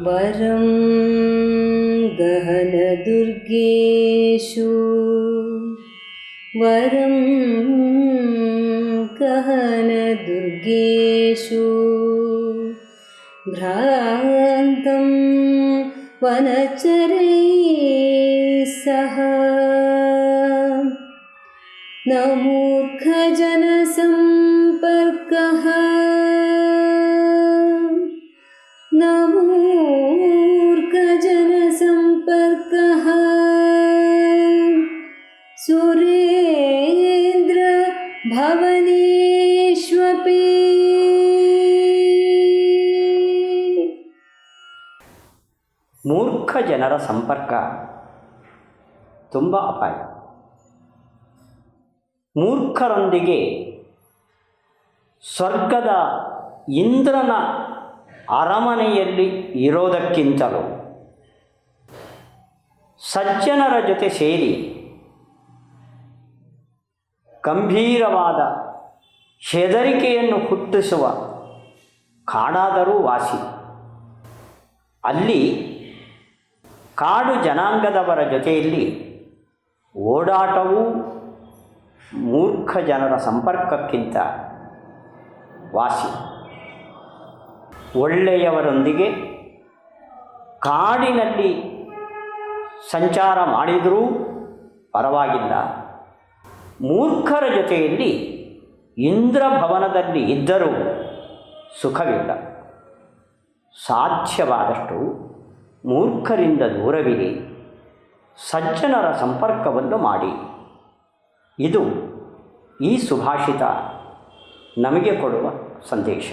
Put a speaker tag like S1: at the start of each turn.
S1: वरं गहनदुर्गेषु। वरं गहनदुर्गेषु। भ्रान्तं वनचरैः सह। न मूर्खजनसम्पर्कः। न सुरेन्द्र भवनेष्वपि
S2: ಮೂರ್ಖ ಜನರ ಸಂಪರ್ಕ ತುಂಬ ಅಪಾಯ ಮೂರ್ಖರೊಂದಿಗೆ ಸ್ವರ್ಗದ ಇಂದ್ರನ ಅರಮನೆಯಲ್ಲಿ ಇರೋದಕ್ಕಿಂತಲೂ ಸಜ್ಜನರ ಜೊತೆ ಸೇರಿ ಗಂಭೀರವಾದ ಹೆದರಿಕೆಯನ್ನು ಹುಟ್ಟಿಸುವ ಕಾಡಾದರೂ ವಾಸಿ. ಅಲ್ಲಿ ಕಾಡು ಜನಾಂಗದವರ ಜೊತೆಯಲ್ಲಿ ಓಡಾಟವೂ ಮೂರ್ಖ ಜನರ ಸಂಪರ್ಕಕ್ಕಿಂತ ವಾಸಿ. ಒಳ್ಳೆಯವರೊಂದಿಗೆ ಕಾಡಿನಲ್ಲಿ ಸಂಚಾರ ಮಾಡಿದರೂ ಪರವಾಗಿಲ್ಲ. ಮೂರ್ಖರ ಜೊತೆಯಲ್ಲಿ ಇಂದ್ರಭವನದಲ್ಲಿ ಇದ್ದರೂ ಸುಖವಿಲ್ಲ. ಸಾಧ್ಯವಾದಷ್ಟು ಮೂರ್ಖರಿಂದ ದೂರವಿರಿ. ಸಜ್ಜನರ ಸಂಪರ್ಕವನ್ನು ಮಾಡಿ. ಇದು ಈ ಸುಭಾಷಿತ ನಮಗೆ ಕೊಡುವ ಸಂದೇಶ.